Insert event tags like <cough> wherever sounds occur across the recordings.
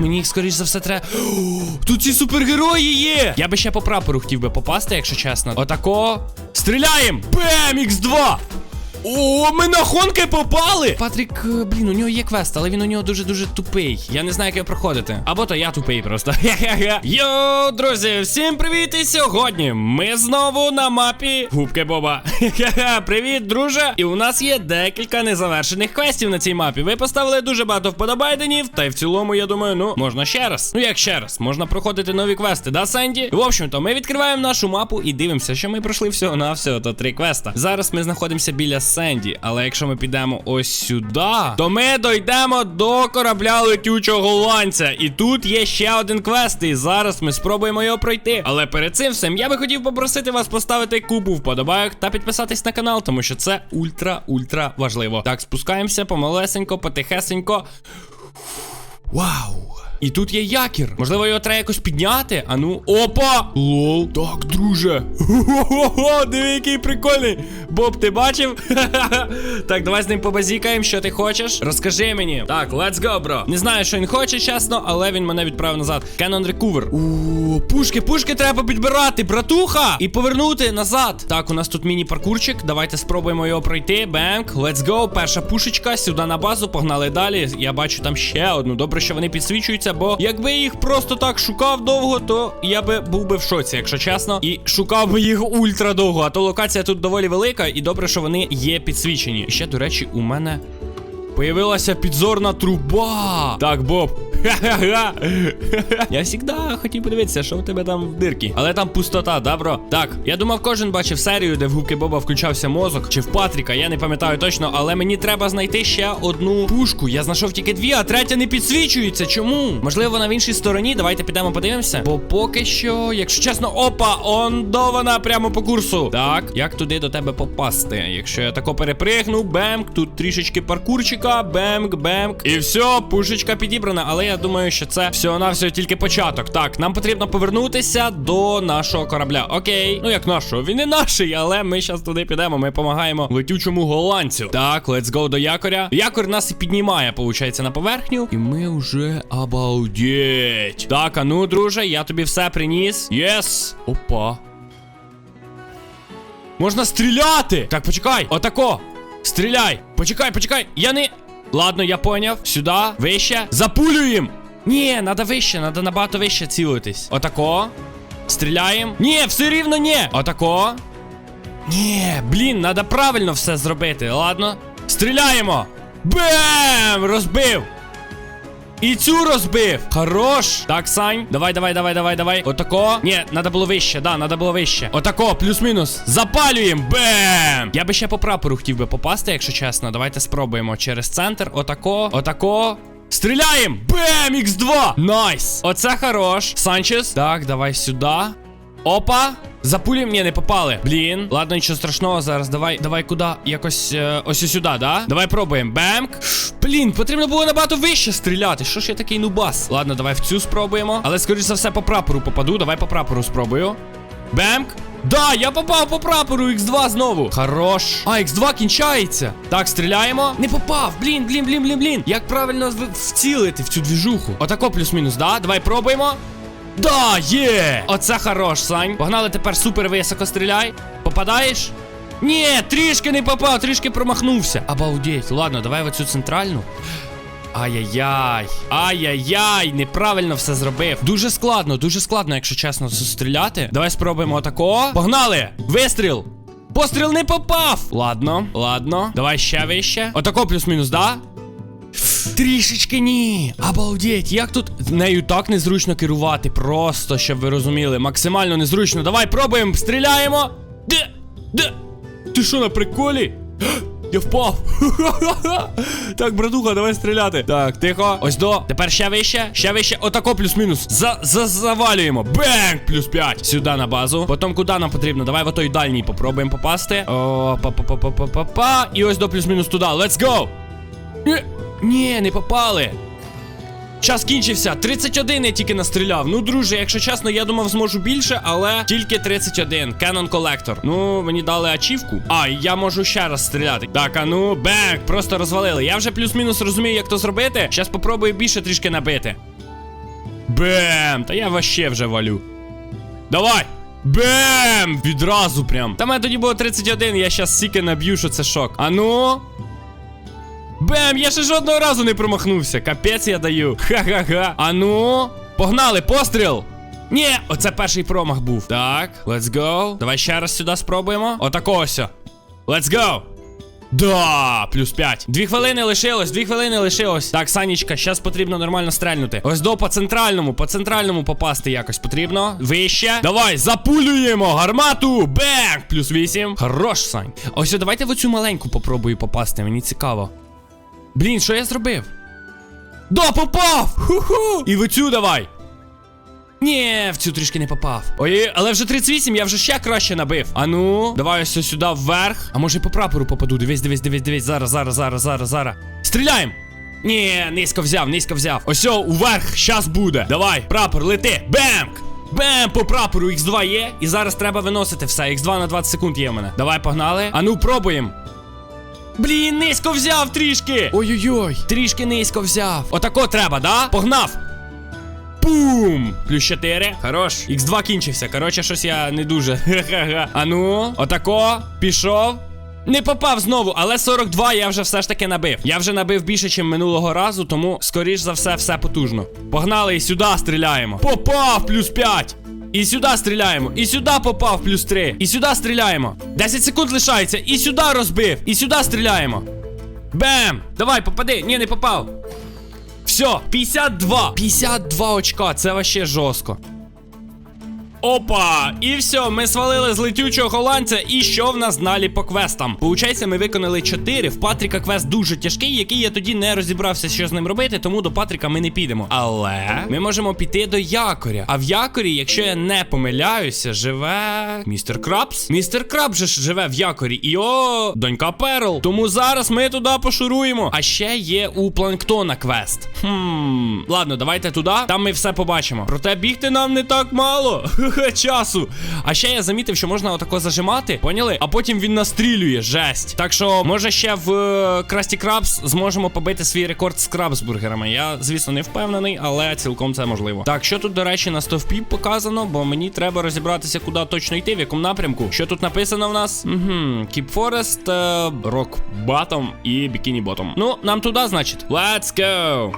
Мені їх, скоріш за все, треба. <gasps> Тут ці супергерої є! Я би ще по прапору хотів би попасти, якщо чесно. Отако. Стріляємо! Бем! Х2! О, ми на Хонки попали! Патрік, е, блін, у нього є квест, але він у нього дуже-дуже тупий. Я не знаю, як його проходити. Або то я тупий просто. Йоу, друзі, всім привіт! І сьогодні ми знову на мапі Губки Боба. Привіт, друже! І у нас є декілька незавершених квестів на цій мапі. Ви поставили дуже багато вподобайденів, та й в цілому, я думаю, ну, можна ще раз. Ну як ще раз, можна проходити нові квести, да, Сенді? В общем-то, ми відкриваємо нашу мапу і дивимося, що ми пройшли всього на всього то три квеста. Зараз ми знаходимося біля Сенді, але якщо ми підемо ось сюди, то ми дойдемо до корабля летючого голландця. І тут є ще один квест, і зараз ми спробуємо його пройти. Але перед цим всім я би хотів попросити вас поставити купу вподобайок та підписатись на канал, тому що це ультра-ультра важливо. Так, спускаємося помалесенько, потихесенько. Вау! І тут є якір. Можливо, його треба якось підняти. А ну, опа! Лол. Так, друже. Хо-хо-хо, диви, який прикольний. Боб, ти бачив? <laughs> так, давай з ним побазікаємо, що ти хочеш. Розкажи мені. Так, let's go, бро. Не знаю, що він хоче, чесно, але він мене відправив назад. Canon Recover. У, пушки, пушки треба підбирати, братуха! І повернути назад. Так, у нас тут міні-паркурчик. Давайте спробуємо його пройти. Бенк, let's go. Перша пушечка, сюди на базу, погнали далі. Я бачу там ще одну. Добре, що вони підсвічуються, бо якби їх просто так шукав довго, то я би був би в шоці, якщо чесно. І шукав би їх ультра довго. А то локація тут доволі велика, і добре, що вони є підсвічені. І ще, до речі, у мене. Появилася підзорна труба. Так, Боб. Ха-ха-ха. Я завжди хотів подивитися, що у тебе там в дирці. Але там пустота, да, бро? Так, я думав, кожен бачив серію, де в губки Боба включався мозок, чи в Патріка, я не пам'ятаю точно, але мені треба знайти ще одну пушку. Я знайшов тільки дві, а третя не підсвічується. Чому? Можливо, вона в іншій стороні. Давайте підемо подивимося. Бо поки що, якщо чесно, опа, он до прямо по курсу. Так, як туди до тебе попасти? Якщо я тако перепригну, бемк, тут трішечки паркурчика, бемк, бемк. І все, пушечка підібрана. Але я думаю, що це всього на всього тільки початок. Так, нам потрібно повернутися до нашого корабля. Окей. Ну як нашого? Він не наший, але ми зараз туди підемо. Ми допомагаємо летючому голландцю. Так, let's go до якоря. Якор нас і піднімає, виходить, на поверхню. І ми вже обалдеть. Так, а ну, друже, я тобі все приніс. Єс. Опа. Можна стріляти! Так, почекай, отако. Стріляй! Почекай, почекай! Я не. Ладно, я поняв. Сюди, вище. Запулюємо! Ні, надо вище, треба набагато вище цілитись. Отако. Стріляємо. Ні, все рівно ні. Отако. Ні, блін, надо правильно все зробити. Ладно. Стріляємо! Бем! Розбив! І цю розбив. Хорош. Так, Сань. Давай, давай, давай, давай, давай. Отако. Ні, треба було вище, да, треба було вище. Отако, плюс-мінус. Запалюємо. Бем! Я би ще по прапору хотів би попасти, якщо чесно. Давайте спробуємо через центр. Отако, отако. Стріляємо! Бем! Х2! Найс! Оце хорош. Санчес. Так, давай сюди. Опа! Запулім, ні, не попали. Блін. Ладно, нічого страшного. Зараз давай, давай куди? Якось е, ось сюди, да? Давай пробуємо. Бемк. Блін, потрібно було набагато вище стріляти. Що ж я такий нубас? Ладно, давай в цю спробуємо. Але скоріш за все по прапору попаду. Давай по прапору спробую. Бемк. Да, я попав по прапору Х2 знову. Хорош. А, Х2 кінчається. Так, стріляємо. Не попав. Блін, блін, блін, блін, блін. Як правильно вцілити в цю двіжуху? Отако плюс-мінус, да? Давай пробуємо. Да, є! Оце хорош, Сань. Погнали тепер супер високо стріляй. Попадаєш? Ні, трішки не попав, трішки промахнувся. Обалдеть. Ладно, давай оцю центральну. Ай-яй-яй. Ай-яй-яй, неправильно все зробив. Дуже складно, дуже складно, якщо чесно, стріляти. Давай спробуємо отако. Погнали! Вистріл! Постріл не попав! Ладно, ладно. Давай ще вище. Отако плюс-мінус, да? Трішечки ні. Обалдеть, як тут нею так незручно керувати. Просто, щоб ви розуміли. Максимально незручно. Давай пробуємо, стріляємо. Де? Де? Ти що на приколі? <gasps> Я впав. <laughs> так, братуха, давай стріляти. Так, тихо. Ось до. Тепер ще вище, ще вище. Отако плюс-мінус. За, за завалюємо. Бенк! Плюс 5. Сюди на базу. Потім куди нам потрібно? Давай в той дальній попробуємо попасти. О, па-па-па-па-па-па. І ось до плюс-мінус туди. Let's go! Ні, не попали. Час кінчився. 31 я тільки настріляв. Ну, друже, якщо чесно, я думав, зможу більше, але тільки 31. Canon Collector. Ну, мені дали ачівку. А, я можу ще раз стріляти. Так, а ну, бек, просто розвалили. Я вже плюс-мінус розумію, як то зробити. Щас попробую більше трішки набити. Бем! Та я вообще вже валю. Давай! Бем! Відразу прям. Та мене тоді було 31, я щас стільки наб'ю, що це шок. А ну. Бем! Я ще жодного разу не промахнувся. Капець я даю. Ха-ха-ха. А ну. Погнали, постріл! Ні, оце перший промах був. Так, let's go. Давай ще раз сюди спробуємо. Отако ось. Let's go. Да, плюс 5. Дві хвилини лишилось, дві хвилини лишилось. Так, Санічка, зараз потрібно нормально стрельнути. Ось до по центральному, по центральному попасти якось потрібно. Вище. Давай, запулюємо гармату. Бенг! Плюс 8. Хорош, Сань. Ось давайте в оцю маленьку попробую попасти. Мені цікаво. Блін, що я зробив? Да, попав! Ху-ху! І в оцю давай. Ні, в цю трішки не попав. Ой, але вже 38, я вже ще краще набив. А ну, давай ось сюди вверх. А може по прапору попаду. Дивись, дивись, дивись, дивись. Зараз, зараз, зараз, зараз, зараз. Стріляємо! Ні, низько взяв, низько взяв. Ось уверх, щас буде. Давай, прапор, лети. Бемк! Бем, по прапору Х2 є. І зараз треба виносити все. Х2 на 20 секунд є в мене. Давай, погнали. А ну, пробуємо. Блін, низько взяв трішки. Ой-ой-ой, трішки низько взяв. Отако треба, да? Погнав. Бум! Плюс 4. Хорош. Х2 кінчився. Коротше, щось я не дуже. Ха-ха-ха. А ну, отако. Пішов. Не попав знову, але 42 я вже все ж таки набив. Я вже набив більше, ніж минулого разу, тому, скоріш за все, все потужно. Погнали і сюди стріляємо. Попав плюс 5. І сюди стріляємо. І сюди попав плюс 3. І сюди стріляємо. 10 секунд лишається. І сюди розбив. І сюди стріляємо. Бем! Давай, попади. Ні, не попав. Все, 52. 52 очка, це вообще жорстко. Опа! І все, ми свалили з летючого голландця. І що в нас далі по квестам? Получається, ми виконали 4. В Патріка квест дуже тяжкий, який я тоді не розібрався, що з ним робити, тому до Патріка ми не підемо. Але ми можемо піти до якоря. А в якорі, якщо я не помиляюся, живе містер Крабс. Містер Краб же ж живе в якорі. І о, донька Перл. Тому зараз ми туди пошуруємо. А ще є у планктона квест. Хм, ладно, давайте туди. Там ми все побачимо. Проте бігти нам не так мало. <laughs> Часу. А ще я замітив, що можна отако зажимати. Поняли? А потім він настрілює. Жесть. Так що, може, ще в Красті Крабс зможемо побити свій рекорд з крабсбургерами. Я, звісно, не впевнений, але цілком це можливо. Так, що тут, до речі, на стовпі показано, бо мені треба розібратися, куди точно йти, в якому напрямку. Що тут написано в нас? Угу. Keep Forest, Rock Bottom і Bikini Bottom. Ну, нам туди, значить. Let's go!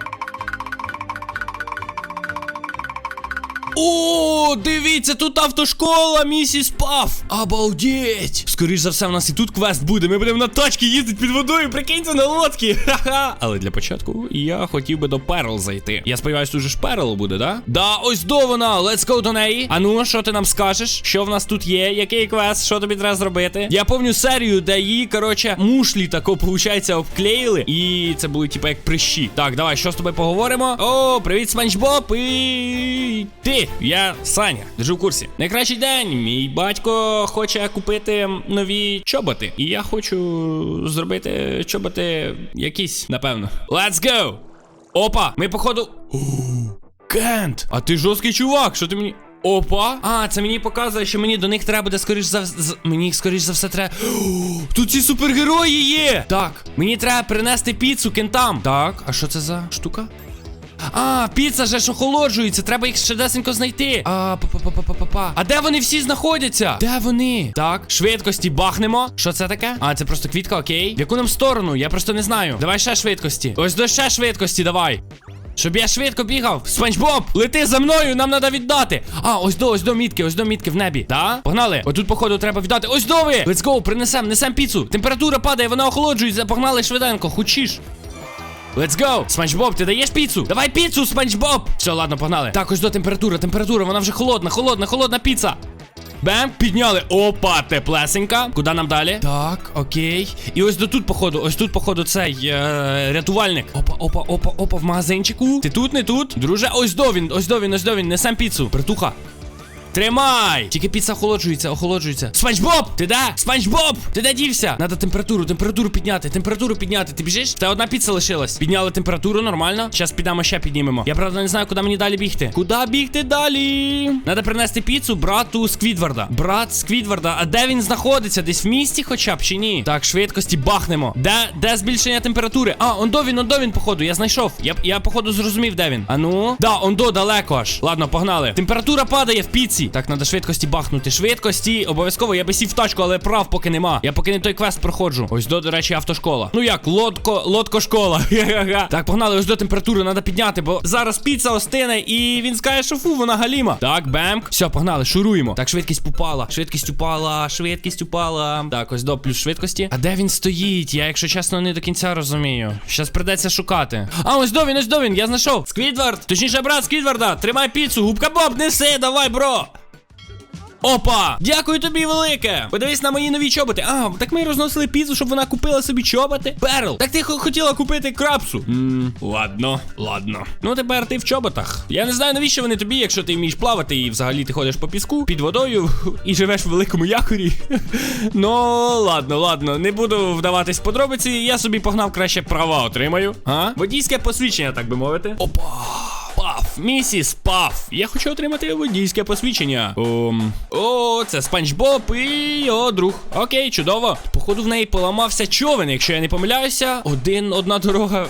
О, дивіться, тут автошкола, місіс Паф. Обалдеть. Скоріш за все, в нас і тут квест буде. Ми будемо на тачки їздити під водою, прикиньте на лодки. <laughs> Ха-ха. Але для початку я хотів би до Перл зайти. Я сподіваюся, тут же ж Перл буде, да? Да, ось до вона. Let's go до неї. А ну, що ти нам скажеш? Що в нас тут є? Який квест? Що тобі треба зробити? Я пам'ятаю серію, де її, коротше, мушлі тако, виходить, обклеїли. І це були, типу, як прищі. Так, давай, що з тобою поговоримо? О, привіт, Спанч Боб і ти. Я Саня, держу в курсі. Найкращий день. Мій батько хоче купити нові чоботи. І я хочу зробити чоботи якісь, напевно. Let's go! Опа! Ми, походу. Кент! А ти жорсткий чувак, що ти мені. Опа! А, це мені показує, що мені до них треба буде скоріш за з- мені їх скоріш за все треба. Тут ці супергерої є! Так, мені треба принести піцу кентам. Так, а що це за штука? А, піца же ж охолоджується, треба їх швидесенько знайти. А, па-па-па-па-па-па. А де вони всі знаходяться? Де вони? Так, швидкості бахнемо. Що це таке? А, це просто квітка, окей. В яку нам сторону? Я просто не знаю. Давай ще швидкості. Ось до ще швидкості, давай. Щоб я швидко бігав. Спанч Боб, лети за мною, нам треба віддати. А, ось до, ось до мітки, ось до мітки в небі. Да? Погнали. Отут, походу, треба віддати. Ось до ви! Let's go, принесем, несем піцу. Температура падає, вона охолоджується. Погнали швиденько, хочеш. Let's go! Спанч Боб, ти даєш піцу? Давай піцу, Спанч Боб! Все, ладно, погнали. Так, ось до температура, температура, вона вже холодна, холодна, холодна піца. Бем, підняли. Опа, теплесенька. Куди нам далі? Так, окей. І ось до тут, походу, ось тут, походу, цей е, рятувальник. Опа, опа, опа, опа, в магазинчику. Ти тут, не тут? Друже, ось до він, ось до він, ось до він, несем піцу. Братуха. Тримай! Тільки піца охолоджується, охолоджується. Спанч Боб! Ти де? Спанч Боб! Ти де дівся? Надо температуру, температуру підняти, температуру підняти. Ти біжиш? Та одна піца лишилась. Підняли температуру, нормально. Зараз підемо ще піднімемо. Я правда не знаю, куди мені далі бігти. Куди бігти далі? Надо принести піцу брату Сквідварда. Брат Сквідварда. А де він знаходиться? Десь в місті хоча б чи ні? Так, швидкості бахнемо. Де, де збільшення температури? А, ондо він, ондо він, походу. Я знайшов. Я, я походу зрозумів, де він. А ну? Да, ондо далеко аж. Ладно, погнали. Температура падає в піці. Так, треба швидкості бахнути. Швидкості. Обов'язково я би сів в тачку, але прав поки нема. Я поки не той квест проходжу. Ось до, до речі, автошкола. Ну як, лодко, лодкошкола. Ха-ха-ха. <laughs> Так, погнали, ось до температури треба підняти, бо зараз піца остине і він скаже, що фу, вона галіма. Так, бемк. Все, погнали, шуруємо. Так, швидкість упала. Швидкість упала, швидкість упала. Так, ось до плюс швидкості. А де він стоїть? Я, якщо чесно, не до кінця розумію. Щас придеться шукати. А, ось до він, ось до він, я знайшов. Сквідвард, точніше, брат Сквідварда, тримай піцу, губка Боб, неси, давай, бро. Опа! Дякую тобі велике! Подивись на мої нові чоботи. А, так ми розносили піцу, щоб вона купила собі чоботи. Перл, так ти хо- хотіла купити крапсу. Ммм, ладно, ладно. Ну тепер ти в чоботах. Я не знаю, навіщо вони тобі, якщо ти вмієш плавати і взагалі ти ходиш по піску під водою <laughs> і живеш в великому якорі. <laughs> ну, ладно, ладно, не буду вдаватись в подробиці. Я собі погнав краще права отримаю. А? Водійське посвідчення, так би мовити. Опа! Паф, місіс Паф. Я хочу отримати водійське посвідчення. Ом. О, це Спанч Боб і його друг. Окей, чудово. Походу в неї поламався човен, якщо я не помиляюся. Один, одна дорога.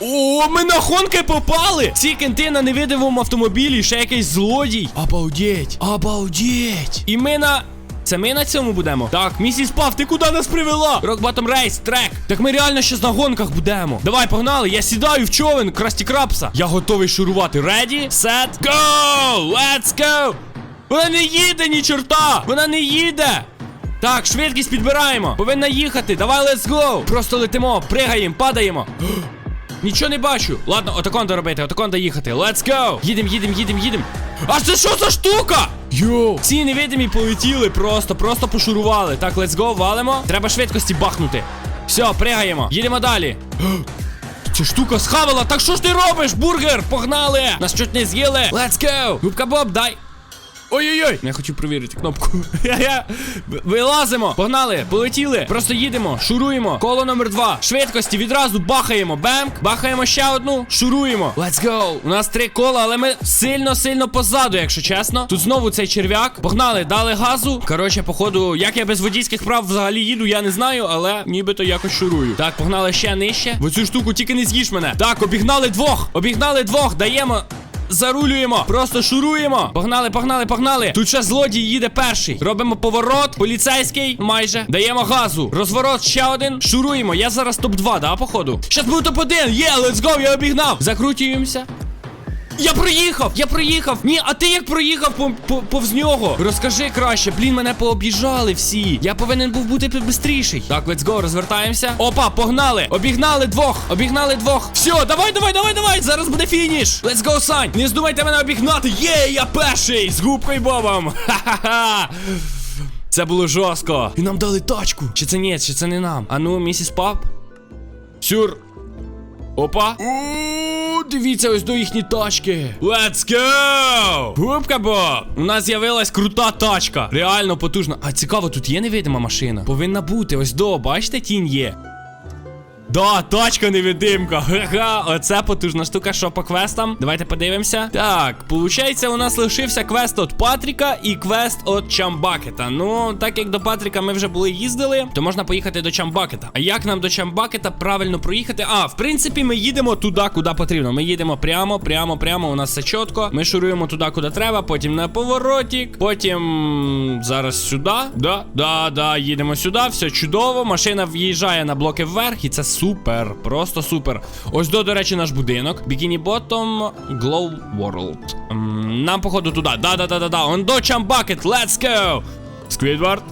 О, ми на хонки попали! Ці кенти на невидимому автомобілі, ще якийсь злодій. Обалдеть! Обалдеть! І ми на. Це ми на цьому будемо? Так, місіс Пав, ти куди нас привела? Rock Bottom Race, трек. Так ми реально ще на гонках будемо. Давай, погнали, я сідаю в човен Красті Крапса. Я готовий шурувати. Ready, set, go! Let's go! Вона не їде, ні чорта! Вона не їде! Так, швидкість підбираємо. Повинна їхати. Давай, let's go! Просто летимо, пригаємо, падаємо. <gasps> Нічого не бачу. Ладно, отаконда робити, отаконда їхати. Let's go! Їдем, їдем, їдем, їдем. А це що за штука? Йоу! Ці невидимі полетіли просто, просто пошурували. Так, let's go, валимо. Треба швидкості бахнути. Все, пригаємо. Їдемо далі. <gasps> Ця штука схавала. Так що ж ти робиш, бургер? Погнали! Нас чуть не з'їли. Let's go! Губка Боб, дай. Ой-ой-ой! Я хочу провірити кнопку. <laughs> Вилазимо! Погнали! Полетіли! Просто їдемо, шуруємо. Коло номер два. Швидкості відразу бахаємо. Бемк! Бахаємо ще одну. Шуруємо. Let's go! У нас три кола, але ми сильно-сильно позаду, якщо чесно. Тут знову цей черв'як. Погнали, дали газу. Коротше, походу, як я без водійських прав взагалі їду, я не знаю, але нібито якось шурую. Так, погнали ще нижче. В оцю штуку тільки не з'їж мене. Так, обігнали двох. Обігнали двох. Даємо. Зарулюємо, просто шуруємо. Погнали, погнали, погнали. Тут ще злодій їде перший. Робимо поворот, поліцейський, майже. Даємо газу. Розворот ще один. Шуруємо. Я зараз топ-2, да, походу. Щас буду топ-1. Є, let's go, я обігнав. Закрутюємося. Я проїхав! Я проїхав! Ні, а ти як проїхав по, по, повз нього? Розкажи краще, блін, мене пооб'їжджали всі. Я повинен був бути бистріший. Так, let's go, розвертаємося. Опа, погнали! Обігнали двох! Обігнали двох! Все, давай, давай, давай, давай! Зараз буде фініш! Let's go, Сань! Не здумайте мене обігнати! Є, я перший! З губкою Бобом! Ха-ха-ха! Це було жорстко. І нам дали тачку. Чи це ні, чи це не нам? А ну, місіс Пап? Сюр. Опа. У, дивіться ось до їхні тачки. Let's go! Губка бо! У нас з'явилась крута тачка. Реально потужна. А цікаво, тут є невидима машина. Повинна бути. Ось до, бачите, тінь є. Да, тачка невидимка. Ха-ха, оце потужна штука, що по квестам. Давайте подивимося. Так, получається, у нас лишився квест від Патріка і квест від Чамбакета. Ну, так як до Патріка ми вже були їздили, то можна поїхати до Чамбакета. А як нам до Чамбакета правильно проїхати? А, в принципі, ми їдемо туди, куди потрібно. Ми їдемо прямо, прямо, прямо. У нас все чітко. Ми шуруємо туди, куди треба, потім на поворотик, потім зараз сюди. Да, да, да, їдемо сюди, все чудово. Машина в'їжджає на блоки вверх, і це супер, просто супер. Ось до, до речі, наш будинок. Бікіні Bottom Glow World. Нам, походу, туди. Да, да, да, да, да. Он до Чамбакет, let's go! Сквідвард.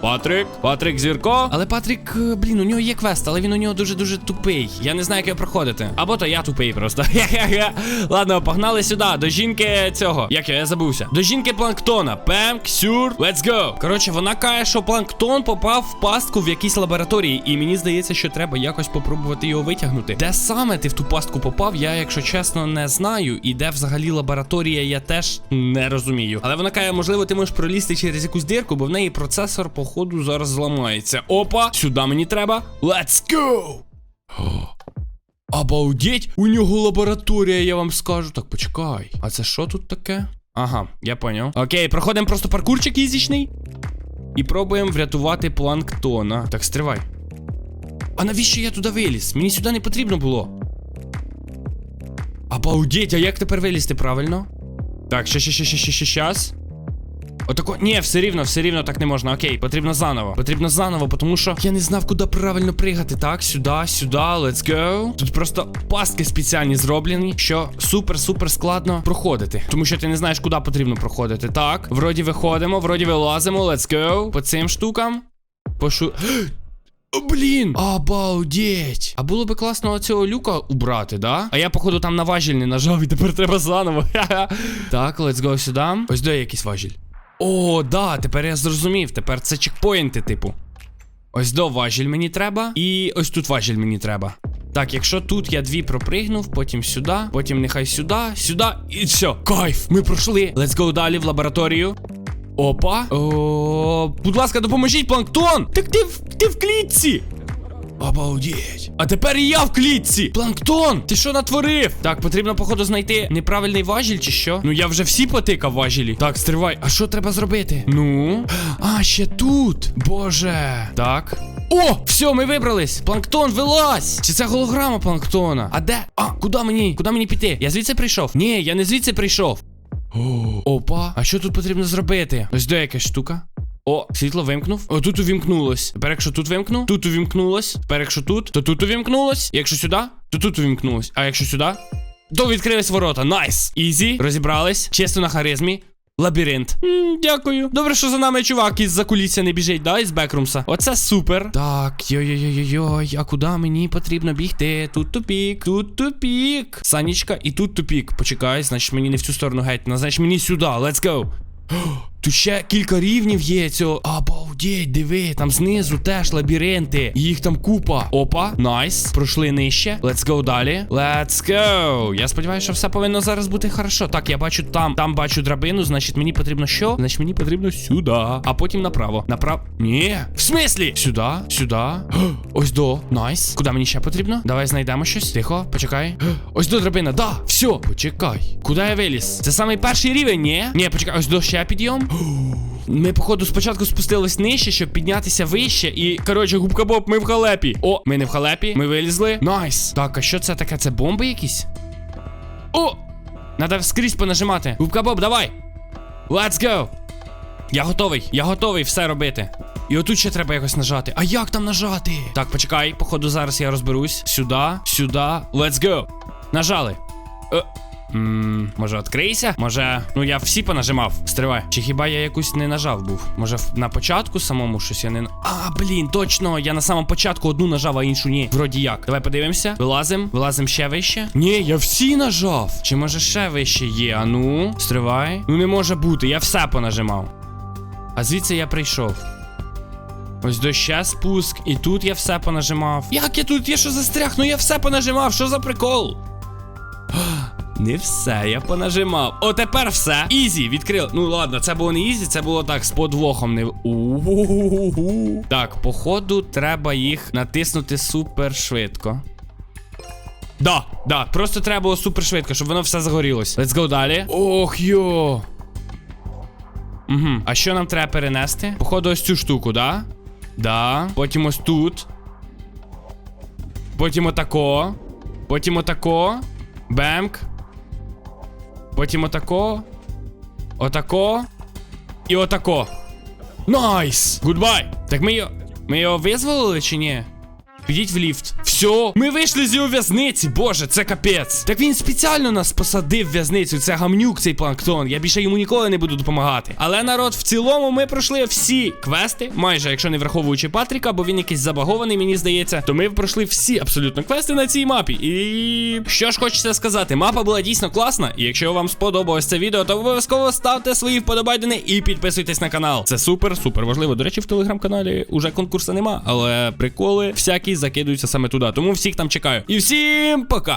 Патрик, Патрик Зірко. Але Патрик, е, блін, у нього є квест, але він у нього дуже-дуже тупий. Я не знаю, як його проходити. Або то я тупий просто. <laughs> Ладно, погнали сюди, до жінки цього. Як я, я забувся. До жінки планктона. Пем, ксюр, let's go. Коротше, вона каже, що планктон попав в пастку в якійсь лабораторії, і мені здається, що треба якось попробувати його витягнути. Де саме ти в ту пастку попав, я, якщо чесно, не знаю. І де взагалі лабораторія, я теж не розумію. Але вона каже, можливо, ти можеш пролізти через якусь дирку, бо в неї процесор, походу, зараз зламається. Опа, сюди мені треба. Let's go! Обалдеть, у нього лабораторія, я вам скажу. Так, почекай. А це що тут таке? Ага, я поняв. Окей, проходимо просто паркурчик ізічний. І пробуємо врятувати планктона. Так, стривай. А навіщо я туди виліз? Мені сюди не потрібно було. Обалдеть, а як тепер вилізти правильно? Так, ще, ще, ще, ще, ще, ще, щас. Отако. Ні, все рівно, все рівно так не можна. Окей, потрібно заново. Потрібно заново, тому що я не знав, куди правильно пригати. Так, сюди, сюди, let's go. Тут просто пастки спеціальні зроблені, що супер-супер складно проходити. Тому що ти не знаєш, куди потрібно проходити. Так, вроді виходимо, вроді вилазимо, let's go. По цим штукам. Пошу. <gasps> Блін, обалдеть. А було би класно оцього люка убрати, да? А я, походу, там на важіль не нажав, і тепер треба заново. <laughs> Так, let's go сюди. Ось де якийсь важіль. О, да, тепер я зрозумів. Тепер це чекпоінти, типу. Ось до важіль мені треба. І ось тут важіль мені треба. Так, якщо тут я дві пропригнув, потім сюди, потім нехай сюди, сюди, і все. Кайф, ми пройшли. Let's go далі в лабораторію. Опа. О, будь ласка, допоможіть, планктон! Так ти ти в клітці! Обалдеть. А тепер і я в клітці! Планктон! Ти що натворив? Так, потрібно, походу, знайти неправильний важіль чи що? Ну я вже всі потикав важілі. Так, стривай, а що треба зробити? Ну. А, ще тут. Боже. Так. О, все, ми вибрались. Планктон, вилазь! Чи це голограма планктона? А де? А, куди мені? Куди мені піти? Я звідси прийшов? Ні, я не звідси прийшов. О, опа, а що тут потрібно зробити? Ось де якась штука. О, світло вимкнув. О, тут увімкнулось. Тепер, якщо тут вимкну, тут увімкнулось. Тепер, якщо тут, то тут увімкнулось. Якщо сюди, то тут увімкнулось. А якщо сюди, то відкрились ворота. Найс. Ізі, розібрались. Чисто на харизмі. Лабіринт. М, дякую. Добре, що за нами чувак із закулісся не біжить, да, із бекрумса. Оце супер. Так, йой-йой-йой, а куди мені потрібно бігти? Тут тупік, тут тупік. Санічка, і тут тупік. Почекай, значить мені не в цю сторону геть, значить мені сюди. Let's go. Тут ще кілька рівнів є цього. Обалдеть, диви, там знизу теж лабіринти. Їх там купа. Опа, найс. Пройшли нижче. Let's go далі. Let's go. Я сподіваюся, що все повинно зараз бути хорошо. Так, я бачу там. Там бачу драбину, значить мені потрібно що? Значить мені потрібно сюди. А потім направо. Направо. Ні. В смислі? Сюди, сюди. <gasps> Ось до. Найс. Куди мені ще потрібно? Давай знайдемо щось. Тихо, почекай. <gasps> Ось до драбина. Да, все. Почекай. Куди я виліз? Це самий перший рівень, ні? Ні, почекай, ось до ще підйом. Ми, походу, спочатку спустились нижче, щоб піднятися вище. І, коротше, губка Боб, ми в халепі. О, ми не в халепі, ми вилізли. Найс. Так, а що це таке? Це бомби якісь? О! Надо скрізь понажимати. Губка Боб, давай. Let's go. Я готовий, я готовий все робити. І отут ще треба якось нажати. А як там нажати? Так, почекай, походу, зараз я розберусь. Сюди, сюди. Let's go. Нажали. Е, Ммм, може відкрийся? Може, ну я всі понажимав. Стривай. Чи хіба я якусь не нажав був? Може, на початку самому щось я не. А, блін, точно. Я на самому початку одну нажав, а іншу ні. Вроді як. Давай подивимося. Вилазим, вилазим ще вище. Ні, я всі нажав. Чи може ще вище є? А ну, стривай. Ну не може бути, я все понажимав. А звідси я прийшов. Ось до ще спуск, і тут я все понажимав. Як я тут? Я що застряг? Ну я все понажимав, що за прикол? <gasps> Не все, я понажимав. О, тепер все. Ізі, відкрив. Ну ладно, це було не ізі, це було так з подвохом. Не... Так, походу, треба їх натиснути супер швидко. Да, да, просто треба було супер швидко, щоб воно все загорілось. Let's go далі. Ох йо. Угу. А що нам треба перенести? Походу, ось цю штуку, да? Да. Потім ось тут. Потім отако. Потім отако. Бемк. Потім отако. Отако. І отако. Найс! Гудбай! Так ми його. Ми його визволили чи ні? Підіть в ліфт. Все, ми вийшли з його в'язниці. Боже, це капець. Так він спеціально нас посадив в в'язницю. Це гамнюк, цей планктон. Я більше йому ніколи не буду допомагати. Але народ, в цілому, ми пройшли всі квести, майже якщо не враховуючи Патріка, бо він якийсь забагований, мені здається. То ми пройшли всі абсолютно квести на цій мапі. І що ж хочеться сказати, мапа була дійсно класна. І якщо вам сподобалось це відео, то обов'язково ставте свої вподобайдени і підписуйтесь на канал. Це супер, супер важливо. До речі, в телеграм-каналі уже конкурсу нема, але приколи всякі закидуються саме туди. Тому всіх там чекаю. І всім пока!